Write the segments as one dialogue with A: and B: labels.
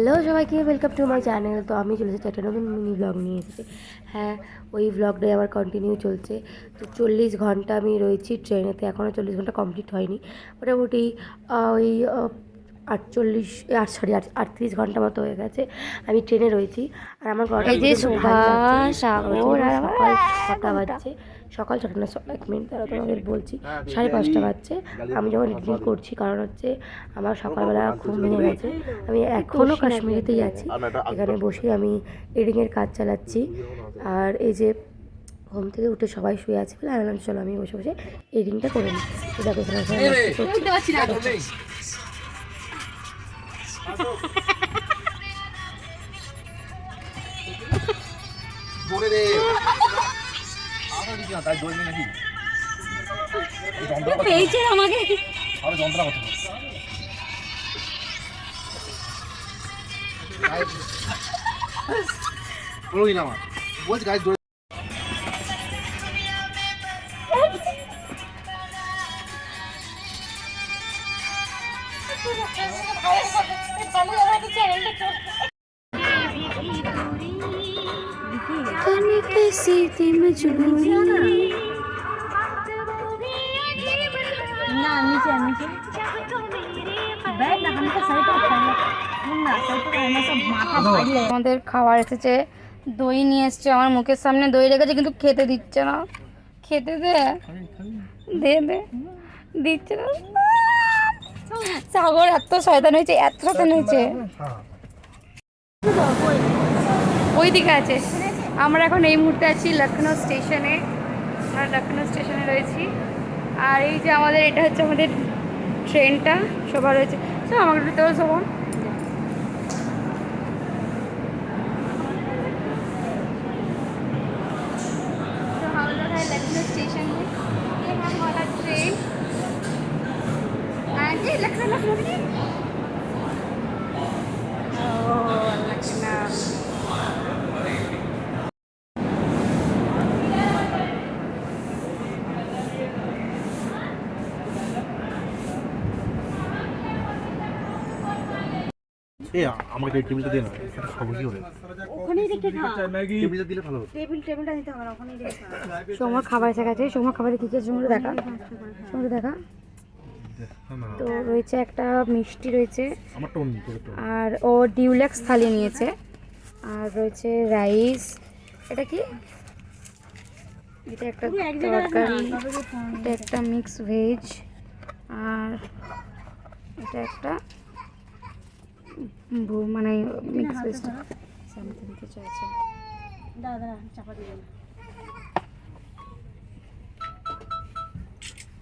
A: Hello সবাইকে welcome to my channel তো আমি চলে এসেছি একটা নতুন মিনি ব্লগ নিয়ে এসেছি। হ্যাঁ ওই ব্লগটাই আবার কন্টিনিউ চলছে। তো চল্লিশ ঘণ্টা আমি রয়েছি ট্রেনেতে এখনও চল্লিশ ঘণ্টা কমপ্লিট হয়নি। মোটামুটি ওই আটচল্লিশ আট সরি আটত্রিশ ঘণ্টা মতো হয়ে গেছে। আমি ট্রেনে রয়েছি। আর আমার
B: যে
A: সকাল ছটা বাজছে। সকাল ছটা না এক মিনিট তারা তোমাদের বলছি। সাড়ে পাঁচটা বাজছে। আমি যখন এডিটিং করছি কারণ হচ্ছে আমার সকালবেলা ঘুম ভেঙে গেছে। আমি এখনও কাশ্মীরেতেই আছি। এখানে বসে আমি এডিটিংয়ের কাজ চালাচ্ছি। আর এই যে ঘুম থেকে উঠে সবাই শুয়ে আছে বলে আমি চলো আমি বসে বসে এডিটিংটা করে নিই। দেখো এখানে
C: তাই দৌড়বি নাকি।
B: পেয়েছে আমাকে।
C: আরও যন্ত্রণা আমার। বলছি গাছ
B: करने कैसी थी मजबूरी না নিচে নিচে बैठ ना हम तो सही तो खाना না সই তো খানা সব মাথা ফাড়লে আমাদের খাবার এসেছে দই নিয়ে এসেছে আমার মুখের সামনে দই রেখেছে কিন্তু খেতে দিচ্ছে না খেতে দে দে দে দিচ্ছে না সাগর এত শয়তান হয়েছে এত শয়তান হয়েছে ওই দিকে আছে আমরা এখন এই মুহূর্তে আছি লখনৌ স্টেশনে আমরা লখনৌ স্টেশনে রয়েছি আর এই যে আমাদের এটা হচ্ছে আমাদের ট্রেনটা সবার রয়েছে চল আমাকে একটু তোর সবার तो हम लोग है लखनऊ स्टेशन में ये है हमारा ट्रेन एंड ये लखनऊ
C: এ আমাকে টেবিলটা দিয়ে না এটা খাব কি করে?
D: ওখানেই রেখে খা।
C: টেবিলটা দিলে ভালো হতো।
D: টেবিল টেবিলটা দিতে হবে না ওখানেই রেখে খা।
A: সোমার খাবার এসে গেছে সোমার খাবারে কী কী আছে সোমার দেখা? সোমার দেখা? তো রয়েছে একটা মিষ্টি রয়েছে আর ও ডিউলেক্স থালি নিয়েছে আর রয়েছে রাইস এটা কি? এটা একটা তরকারি এটা একটা মিক্স ভেজ আর এটা একটা মানে মিক্স ভেজ সামথিং কিছু আছে
D: দাঁড়া দাঁড়া চাপা দিয়ে।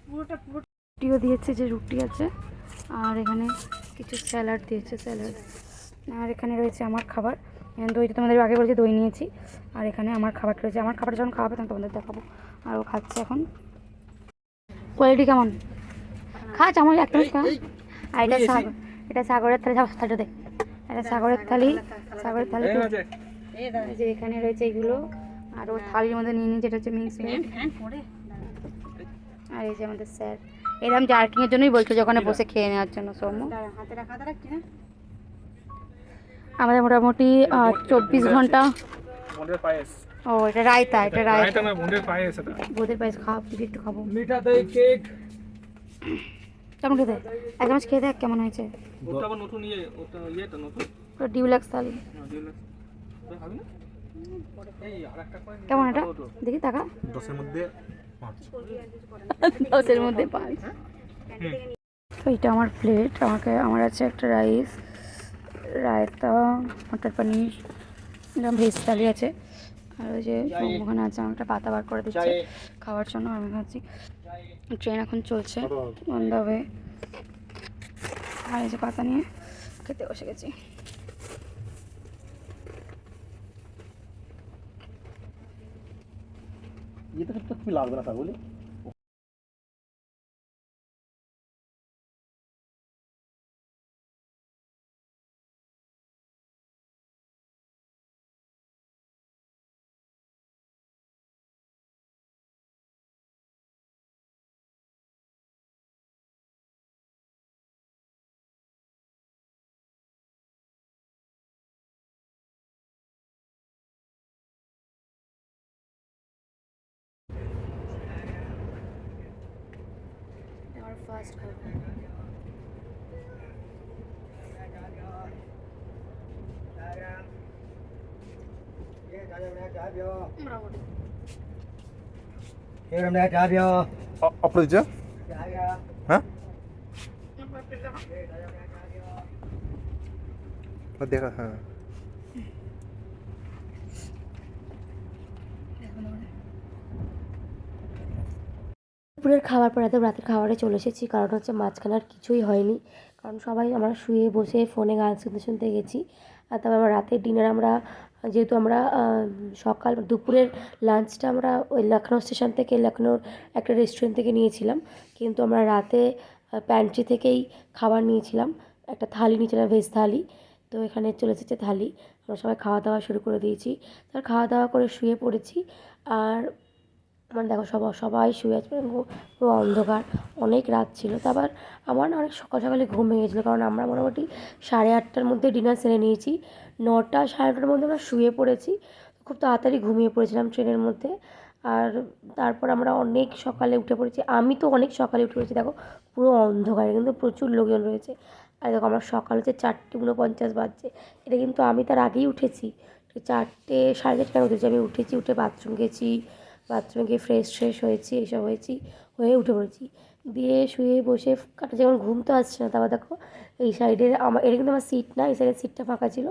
D: পুরোটা পুরো
A: রুটিও দিয়েছে যে রুটি আছে আর এখানে কিছু স্যালাড দিয়েছে স্যালাড। আর এখানে রয়েছে আমার খাবার। দইটা তোমাদের আগে বলেছি দই নিয়েছি। আর এখানে আমার খাবারটা রয়েছে। আমার খাবারটা যখন খাওয়াবে তখন তোমাদের দেখাবো। আর ও খাচ্ছে এখন। কোয়ালিটি কেমন? খা চামচ এক চামচ খা। আর এটা সাগর এটা সাগরের থালি সাগর থালিটা এটা সাগরের থালি সাগরের থালি। যে এখানে রয়েছে এগুলো আর ওর থালির মধ্যে নিয়ে নিয়েছে এটা হচ্ছে মিক্স ভেজ আর এই যে আমাদের স্যার এরকম জার্কিং এর জন্যই বলছিল যে ওখানে বসে খেয়ে নেওয়ার জন্য সৌম্য আমাদের মোটামুটি চব্বিশ
E: ঘণ্টা।
A: ও এটা রায়তা এটা রায়তা বোধের পায়েস খাওয়া একটু খাব।
E: মিঠা দই কেক।
A: কেমন খেতে? এক চামচ খেয়ে দেখ কেমন হয়েছে।
E: ওটা আবার নতুন ইয়ে ওটা ইয়েটা নতুন।
A: ওটা ডিউলাক্স থালি
E: আর একটা
A: কেমন এটা? দেখি টাকা
C: দশের মধ্যে পাঁচ।
A: দশের মধ্যে পাঁচ। তো এটা আমার প্লেট আমাকে আমার আছে একটা রাইস রায়তা মটর পনির এরকম ভেজ থালি আছে। আর ওই যে ওখানে আছে আমার একটা পাতা বার করে দিচ্ছে খাওয়ার জন্য আমি খাচ্ছি। ট্রেন এখন চলছে। অন দ্য ওয়ে আর এই যে পাতা নিয়ে খেতে বসে গেছি।
C: এটা তো খুবই লাগবে না তা বলি
A: খাব মোটামুটি
C: আপনার দিচ্ছে হ্যাঁ দেখা
B: দুপুরের খাবার পর একদম রাতের খাবারে চলে এসেছি, কারণ হচ্ছে মাঝখানে আর কিছুই হয়নি। কারণ সবাই আমরা শুয়ে বসে ফোনে গান শুনতে শুনতে গেছি। আর তারপর আমরা রাতের ডিনার আমরা, যেহেতু আমরা সকাল দুপুরের লাঞ্চটা আমরা ওই লখনৌ স্টেশন থেকে লখনৌর একটা রেস্টুরেন্ট থেকে নিয়েছিলাম। কিন্তু আমরা রাতে প্যান্ট্রি থেকেই খাবার নিয়েছিলাম। একটা থালি নিয়েছিলাম ভেজ থালি। তো এখানে চলে এসেছে থালি। আমরা সবাই খাওয়া দাওয়া শুরু করে দিয়েছি। তার খাওয়া দাওয়া করে শুয়ে পড়েছি। আর আমার দেখো সবাই সবাই শুয়ে আছে মানে পুরো অন্ধকার, অনেক রাত ছিল। তারপর আমার অনেক সকাল সকালে ঘুম ভেঙে গেছিল কারণ আমরা মোটামুটি সাড়ে আটটার মধ্যে ডিনার সেরে নিয়েছি। নটা, সাড়ে নটার মধ্যে আমরা শুয়ে পড়েছি। খুব তাড়াতাড়ি ঘুমিয়ে পড়েছিলাম ট্রেনের মধ্যে। আর তারপর আমরা অনেক সকালে উঠে পড়েছি। আমি তো অনেক সকালে উঠে পড়েছি, দেখো পুরো অন্ধকার, কিন্তু প্রচুর লোকজন রয়েছে। আর দেখো আমার সকাল হচ্ছে চারটে উনপঞ্চাশ বাজছে। এটা কিন্তু আমি তার আগেই উঠেছি। চারটে, সাড়ে চারটে উঠেছি। আমি উঠেছি, উঠে বাথরুম গেছি। বাথরুমে গিয়ে ফ্রেশ ফ্রেশ হয়েছি, এইসব হয়েছি, হয়ে উঠে পড়েছি। দিয়ে শুয়ে বসে কাটা যেমন ঘুম তো আসছে না। তারপর দেখো, এই সাইডের আমার, এটা কিন্তু আমার সিট না, এই সাইডের সিটটা ফাঁকা ছিল।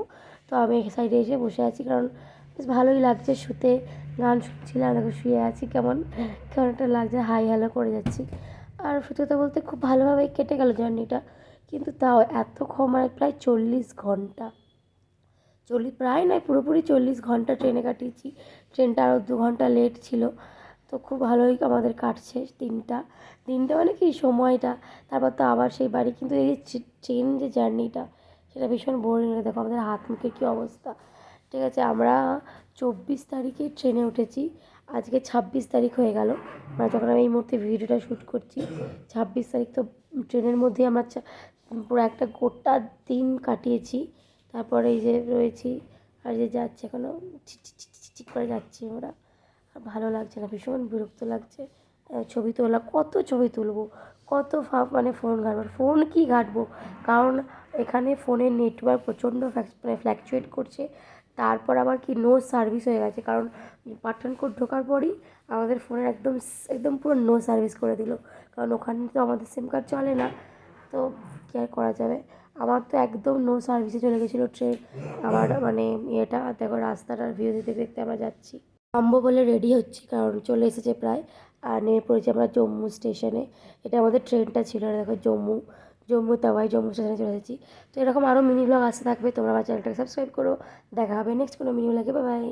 B: তো আমি এই সাইডে এসে বসে আছি, কারণ বেশ ভালোই লাগছে শুতে। গান শুনছিলাম, দেখো শুয়ে আছি, কেমন কেমন একটা লাগছে, হাই হ্যালো করে যাচ্ছি। আর সত্যি কথা বলতে খুব ভালোভাবেই কেটে গেল জার্নিটা কিন্তু তাও এত মানে প্রায় চল্লিশ ঘণ্টা। চল্লিশ, প্রায় নয়, পুরোপুরি চল্লিশ ঘণ্টা ট্রেনে কাটিয়েছি। ট্রেনটা আরও দু ঘণ্টা লেট ছিল। তো খুব ভালোই আমাদের কাটছে দিনটা। দিনটা মানে কি? সময়টা। তারপর তো আবার সেই বাড়ি। কিন্তু এই যে ট্রেন যে জার্নিটা, সেটা ভীষণ বোরিং লাগে। দেখো আমাদের হাত মুখের কী অবস্থা। ঠিক আছে, আমরা চব্বিশ তারিখে ট্রেনে উঠেছি। আজকে ছাব্বিশ তারিখ হয়ে গেল। মানে যখন আমি এই মুহূর্তে ভিডিওটা শ্যুট করছি, ছাব্বিশ তারিখ তো ট্রেনের মধ্যে আমরা পুরো একটা গোটা দিন কাটিয়েছি। তারপরে এই যে রয়েছি, আর যে যাচ্ছে এখনও চিক করে যাচ্ছি আমরা আর ভালো লাগছে না, ভীষণ বিরক্ত লাগছে। ছবি তোলা, কত ছবি তুলবো, কত ফা- মানে ফোন ঘাটবো ফোন কি ঘাটবো? কারণ এখানে ফোনের নেটওয়ার্ক প্রচণ্ড মানে ফ্ল্যাকচুয়েট করছে। তারপর আবার কি নো সার্ভিস হয়ে গেছে, কারণ পাঠানকোট ঢোকার পরই আমাদের ফোনের একদম একদম পুরো নো সার্ভিস করে দিল। কারণ ওখানে তো আমাদের সিম কার্ড চলে না, তো কী আর করা যাবে? আমার তো একদম নো সার্ভিসে চলে গেছিল ট্রেন। আমার মানে ইয়েটা, দেখো রাস্তাটার ভিউ দেখতে দেখতে আমরা যাচ্ছি। নামবো বলে রেডি হচ্ছি, কারণ চলে এসেছে প্রায়। আর নেমে পড়েছি আমরা জম্মু স্টেশনে এটা আমাদের ট্রেনটা ছিল আর দেখো জম্মু। জম্মু তাওয়াই, জম্মু স্টেশনে চলে এসেছি। তো এরকম আরও মিনি ব্লগ আসতে থাকবে, তোমরা আমার চ্যানেলটাকে সাবস্ক্রাইব করো। দেখা হবে নেক্সট কোনো মিনি ব্লগে বাই